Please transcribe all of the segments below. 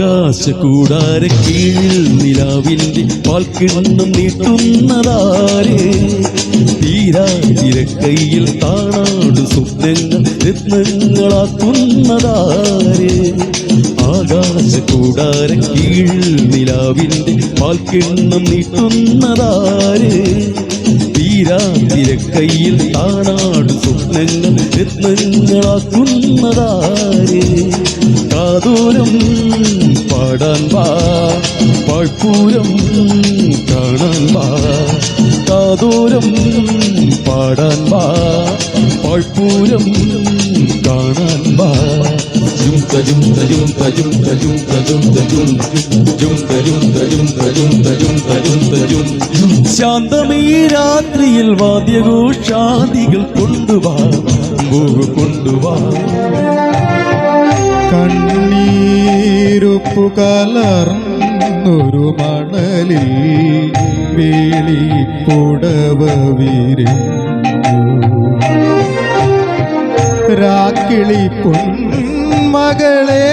ആകാശ കൂടാര കീഴിൽ നിലാവിന്റെ പാൽക്കിണ്ണം നീട്ടുന്നതാരേ? തീരാതിരക്കൈയിൽ താണാട് സ്വപ്നങ്ങൾ രത്നങ്ങളാക്കുന്നതാര്? ആകാശ കൂടാര കീഴിൽ നിലാവിന്റെ പാൽക്കിണ്ണം നീട്ടുന്നതാരേ? തീരാതിരക്കൈയിൽ താണാട് സ്വപ്നങ്ങൾ രത്നങ്ങളാക്കുന്നതാരേ? കാതൂരം പാടാൻ വാ വാ കാതൂരം പാടാൻ വാ പാഴ്പൂരം കാണാൻ വാ ജും തജും തജും തജും തജും തജും തജും ജും തജും തജും തജും തജും തജും തജും ശാന്തമീ രാത്രിയിൽ വാദ്യഘോഷാദികൾ കൊണ്ടുവാ കൊണ്ടുവാ കണ്ണീരുപ്പു കലർന്നൊരു മണലിൽ വേളിപ്പുടവ വിരിഞ്ഞു. രാക്കിളി മകളെ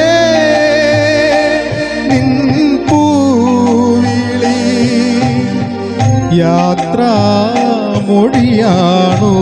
നിൻ പൂവിളി യാത്രാ മൊഴിയാണോ?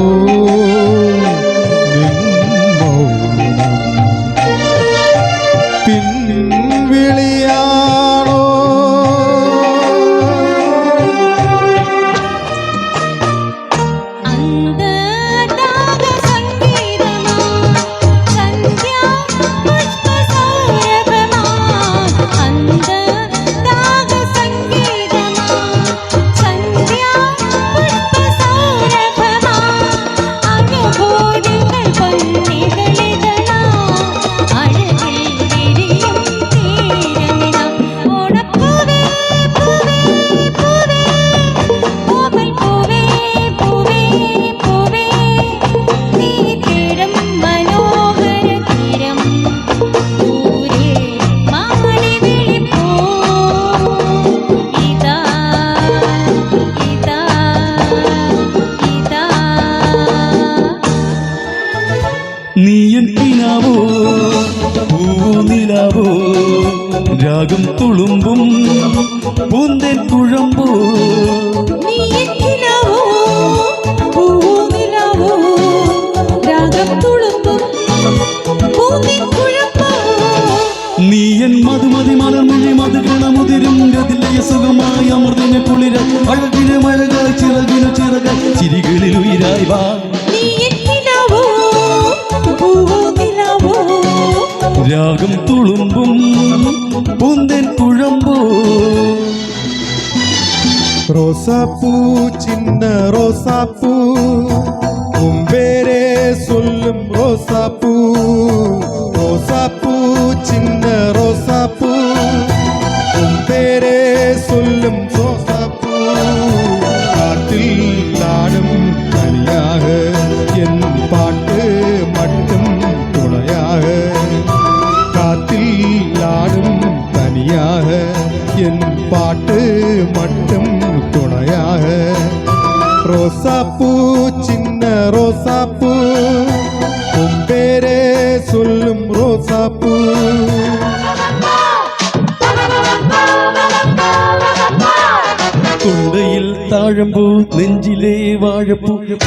ரோசாப்பூ சின்ன ரோசாப்பூ உன் பேரே சொல்லும் ரோசாப்பூ ரோசாப்பூ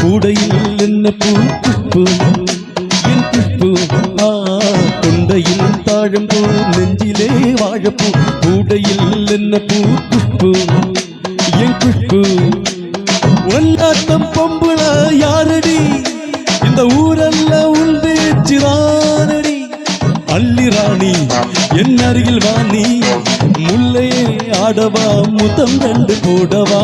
கூடையில் என்ன பூப்பு என் புஷ்பு ஆ கொண்டையில் தாழம்பூ நெஞ்சிலே வாழப்பூ. கூடையில் என்ன பூப்பு என் புஷ்பு ஒன்னாட்டம் பொம்புல யாரடி? இந்த ஊரெல்ல உண்டு சிரானடி அள்ளி ராணி என் அருகில் வாணி முல்லையே ஆடவா முத்தம் கண்டு போடவா?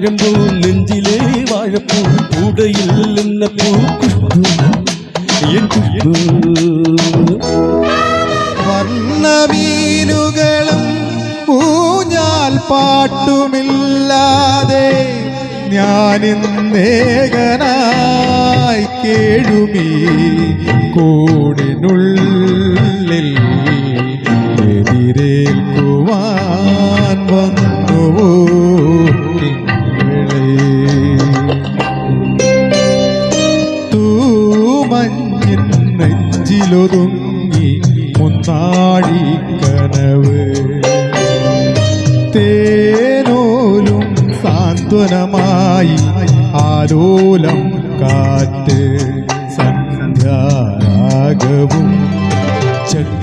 പഴമ്പൂ നെഞ്ചിലെ വാഴപ്പൂ കൂടയിൽ നിന്ന പൂ കുഷ്പൂ. ഊഞ്ഞാൽ പാട്ടുമില്ലാതെ ഞാനിന്നേകനായി കേഴുമീ കൂടിനുള്ളിൽ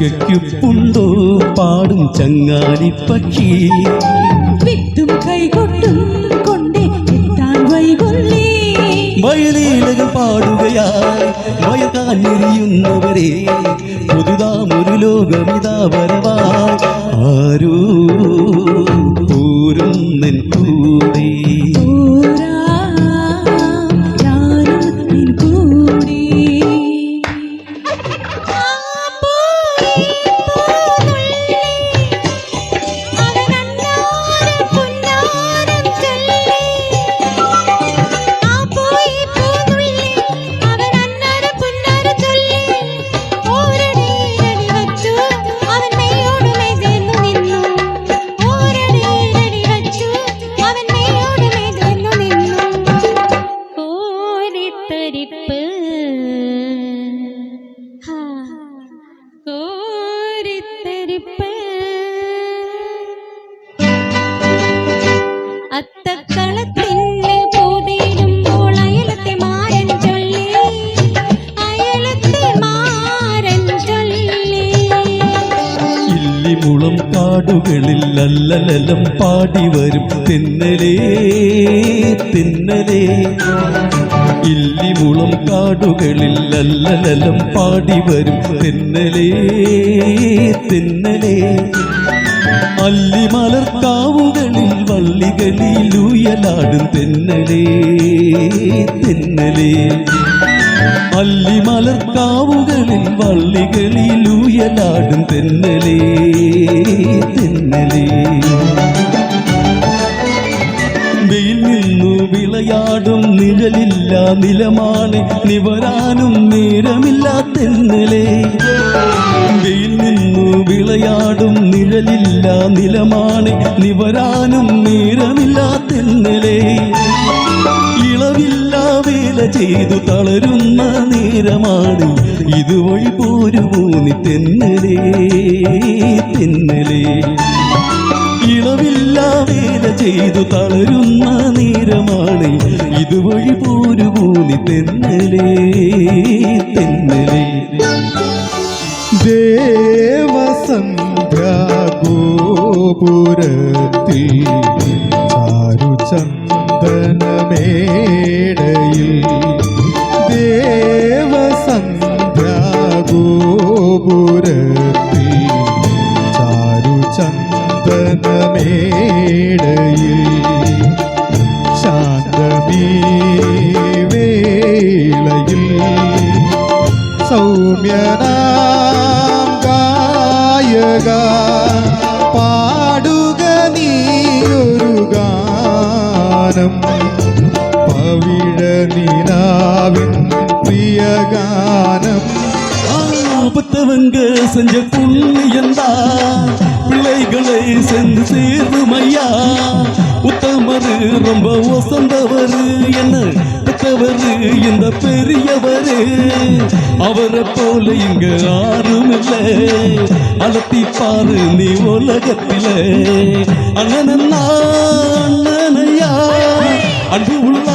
ചക്കയ്ക്കുണ്ടോ പാടും ചങ്ങാലി പക്ഷി. വിത്തും കൈകൊട്ടും കൊണ്ടേ എത്താൻ വൈകൊള്ളേ. വയലീലകൾ പാടുകയായി പുതുതാം പുതുതാമൊരു ലോകമിതാ വരവായി. ആരോ നിൻ കൂടെ. കാടുകളിൽ അല്ലലലം പാടി വരും തിന്നലേ തിന്നലേ. ഇല്ലിമുളം കാടുകളിൽ അല്ലലലം പാടി വരും തിന്നലേ. തെന്നലേ അല്ലിമലർക്കാവുകളിൽ വള്ളികളിൽ ഉയലാടും തെന്നലേ തെന്നലേ. അല്ലിമലർക്കാവുകളിൽ വള്ളികളിൽ ഉയലാടും തെന്നലേ. തെന്നലേ. വെയിൽ നിന്നു വിളയാടും നിഴലില്ല നിലമാണ് നിവരാനും നേരമില്ല തെന്നലേ. വെയിൽ നിന്നു വിളയാടും നിഴലില്ല നിലമാണ് നിവരാനും നേരമില്ല തെന്നലേ. ചെയ്തു തളരുന്ന നേരമാണ് ഇതുവഴി പോരുമൂന്നി തെന്നലേ തെന്നലേ. ഇളവില്ല വേല ചെയ്തു തളരുന്ന നേരമാണ് ഇതുവഴി പോരുമൂന്നി തെന്നലേ തെന്നലേ. ദേവസന്ധ്യാഗോപുരത്തിൽ ചാരുചന്ദനമേടയിൽ ദേവസന്ധ്യാഗോപുരത്തിൽ ചാരുചന്ദനമേടയിൽ ശാന്തമീ വേളയിൽ സൗമ്യനാം ഗായക ராவின் பிரியகானம். ஆபத்தவங்க செஞ்ச புண்ணியந்தா பிள்ளைகளை சென்று சேர்ந்தும் ஐயா உத்தமரு ரொம்ப ஒசந்தவரு என்ன பெத்தவரு இந்த பெரியவரு. அவரை போல இங்க யாரும் இல்லை அலத்தி பாரு நீ உலகத்தில. அண்ணன் அண்ணனையா. அன்பு உள்ள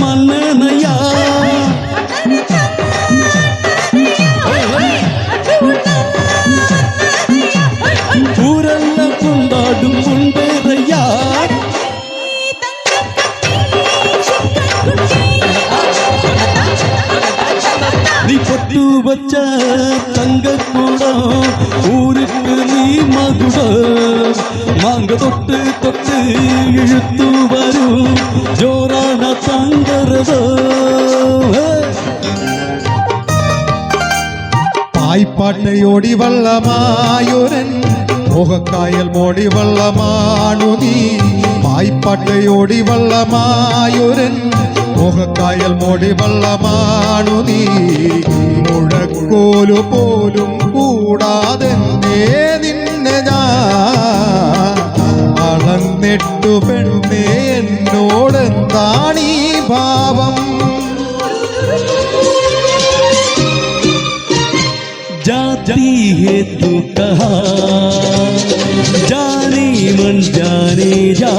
மன்ன நீ பொட்டு வச்ச தங்க கூடம் ஊருக்கு நீ மகுடம் മാങ്ക തൊട്ട് തൊട്ട് ഇഴുത്തു വരൂ ജോറാന തങ്കരതോ പായ്പാട്ടയോടി വള്ളമായൊരൻ മോഹക്കായൽ മോടി വള്ളമാണു നീ പായ്പാട്ടയോടി വള്ളമായൊരൻ മോഹക്കായൽ മോടി വള്ളമാണു നീ. മുഴക്കോലു പോലും കൂടാതെ നിന്നെ ഞാൻ. അളന്നിട്ടു പെണ്ണേ എന്നോടെന്താണീ ഭാവം? जाती है तू कहा? जाने मन, जाने जा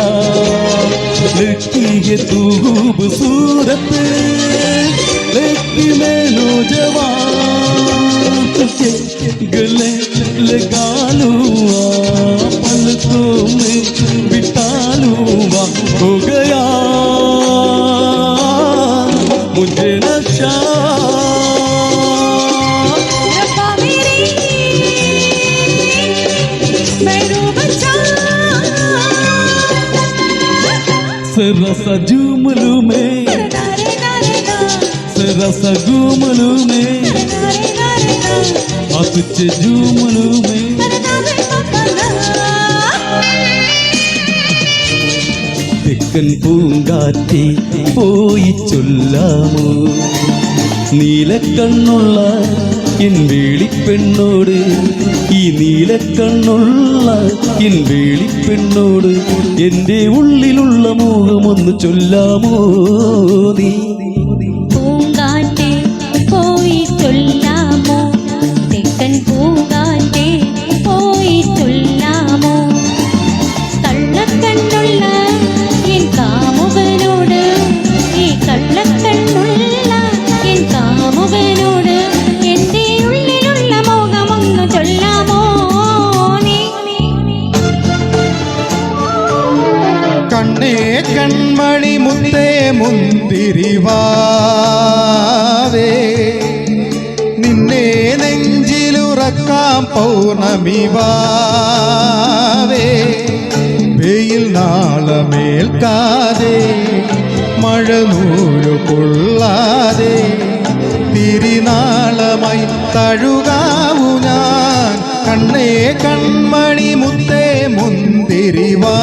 लड़की है तू खूबसूरत लेकिन मैं नौजवान। तुझे गले लगा लूँगा, पलकों में बिठा लूँगा, हो गया। मुझे नशा सरस जुमलू में नारे नारे ना सरस गुमलू में नारे नारे ना अतुच जुमलू में नारे पपना തെക്കൻ പൂങ്കാറ്റി പോയി ചൊല്ലാമോ നീലക്കണ്ണുള്ള എൻ വേളിപ്പെണ്ണോട് ഈ നീലക്കണ്ണുള്ള എൻ വേളിപ്പെണ്ണോട് എന്റെ ഉള്ളിലുള്ള മോഹമൊന്ന് ചൊല്ലാമോ നീ? കണ്ണേ കൺമണി മുത്തേ മുന്തിരിവാവേ. നിന്നെ നെഞ്ചിലുറക്കാം പൗർണമി വാവേ വെയിൽ നാളമേൽക്കാതെ മഴ നൂരു കൊള്ളാതെ തിരിനാളമായി തഴുകാവു ഞാൻ. കണ്ണേ കൺമണി മുത്തേ മുന്തിരിവാവേ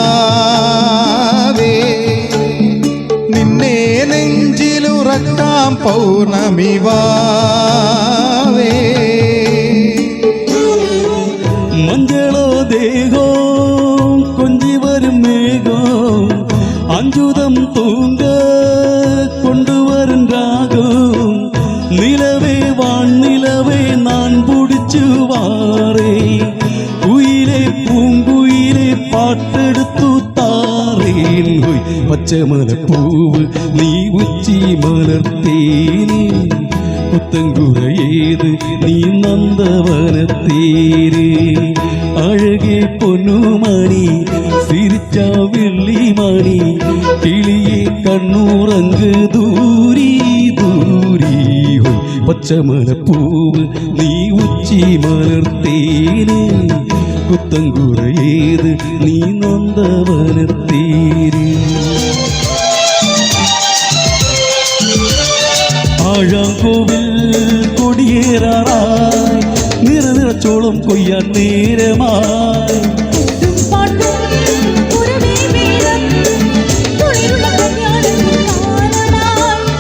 பதினெட்டாம் பௌர்ணமி வாவே. மஞ்சளோ தேகம் கொஞ்சி வரும் மேகம் அஞ்சுதம் தூங்க கொண்டு வரும் ராகம். நிலவே வான் நிலவே நான் பிடிச்சு வாரே. പച്ചമലപ്പൂവ് നീ ഉച്ചി മലർത്തേനേ പുത്തങ്കുറയേത് നീ നന്ദവനത്തേര് അഴകെ പൊന്നുമണി സിരിച്ച വെള്ളിമണി കിളിയെ കണ്ണൂറങ്ക് ദൂരി ദൂരി ഹോയ് പച്ചമലപ്പൂവ് നീ ഉച്ചി മലർത്തേന് പുത്തങ്കുറയേത് നീ നന്ദവനത്തേര് കൊടിയേറാറായി നിറ നിറച്ചോളം കൊയ്യാൻ നേരമായി.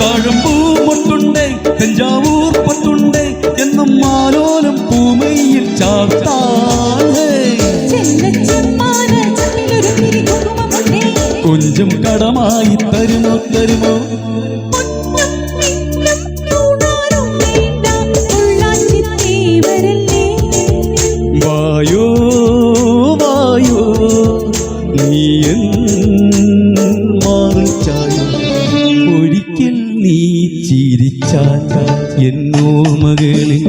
താഴമ്പൂ മൊട്ടുണ്ടേ തഞ്ചാവൂർ എന്നും പൂമയിൽ. കൊഞ്ചം കടമായി തരുമോ തരുമോ? മാറിച്ചായോ ഒരിക്കൽ നീ ചിരിച്ചാൽ എന്നോർമകളിൽ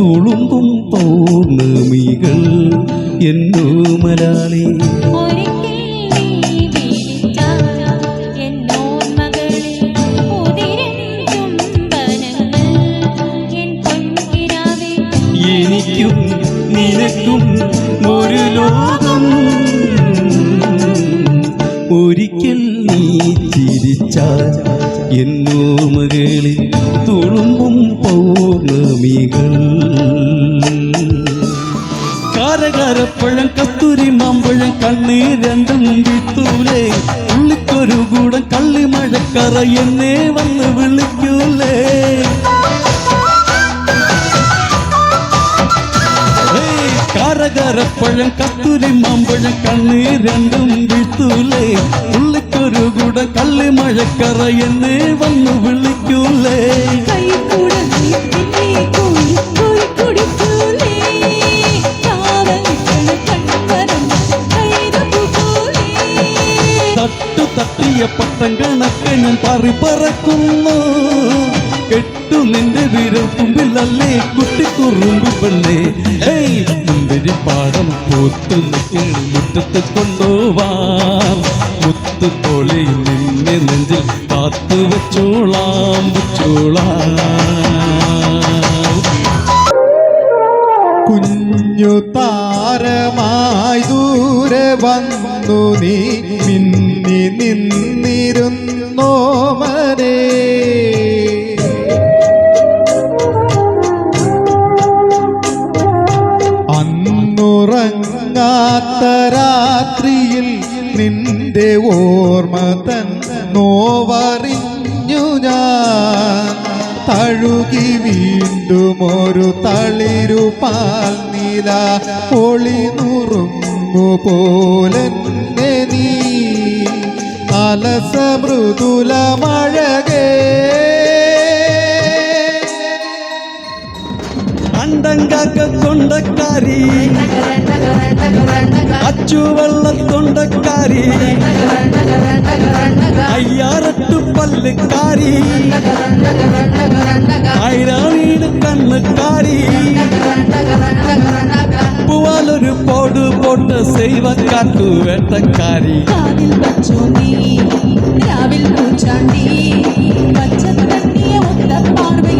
തുളുമ്പും പൗർണമികൾ എന്നോ മലാളി എന്നോമകളിൽ തുളുമ്പും പൗർണമികൾ. കാരകാരപ്പഴം കസ്തൂരി മാമ്പഴം കണ്ണീർ രണ്ടും വിത്തൂലേ ഉള്ളിക്കൊരു കൂടം കള്ളി മഴക്കറ എന്നെ വന്ന് വിളിക്കൂലേ. കാരകാരപ്പഴം കസ്തൂരി മാമ്പഴം കണ്ണീർ രണ്ടും വിത്തൂലേ ഉള്ളിക്കൊരു കൂടം കള്ളി മഴക്കറ എന്നെ വന്നു വിളിക്കൂലേ. തട്ടു തട്ടിയ പട്ടം കണക്ക് ഞാൻ പറി പറക്കുന്നു തുമ്പിലല്ലേ കുറുമ്പ് പെണ്ണേ. ഏയ് മുന്തിരി പാടം പൂത്തു നിൽക്കണ മുറ്റത്ത് കൊണ്ടുപോവാം മുത്തു പോലെ നിന്നെ നെഞ്ചിൽ കാത്തു വെച്ചോളാം വെച്ചോളാം. കുഞ്ഞു താരമായി ദൂരെ വന്നു നീ മിന്നി നിന്നിരുന്നോ മരേ അന്നുറങ്ങാത്ത രാത്രിയിൽ നിന്റെ ഓർമ്മ തൻ നോവറിഞ്ഞു ഞാൻ. തഴുകി വീണ്ടും ഒരു തളിരു പാൽ നീല ഒളി നുറുങ്ങു പോലെ നീ. അലസ മൃദുല മഴകേ கண்டங்காக்க தொண்டக்காரி அச்சு வெள்ள தொண்டக்காரி ஐயாரட்டு பல்லுக்காரி ஐராணீடு கண்ணுக்காரி புவாலொரு போடு போட்ட செய்வ காட்டு வேட்டக்காரி. காதில் பச்சோண்டி ராவில் பூச்சாண்டி பார்வை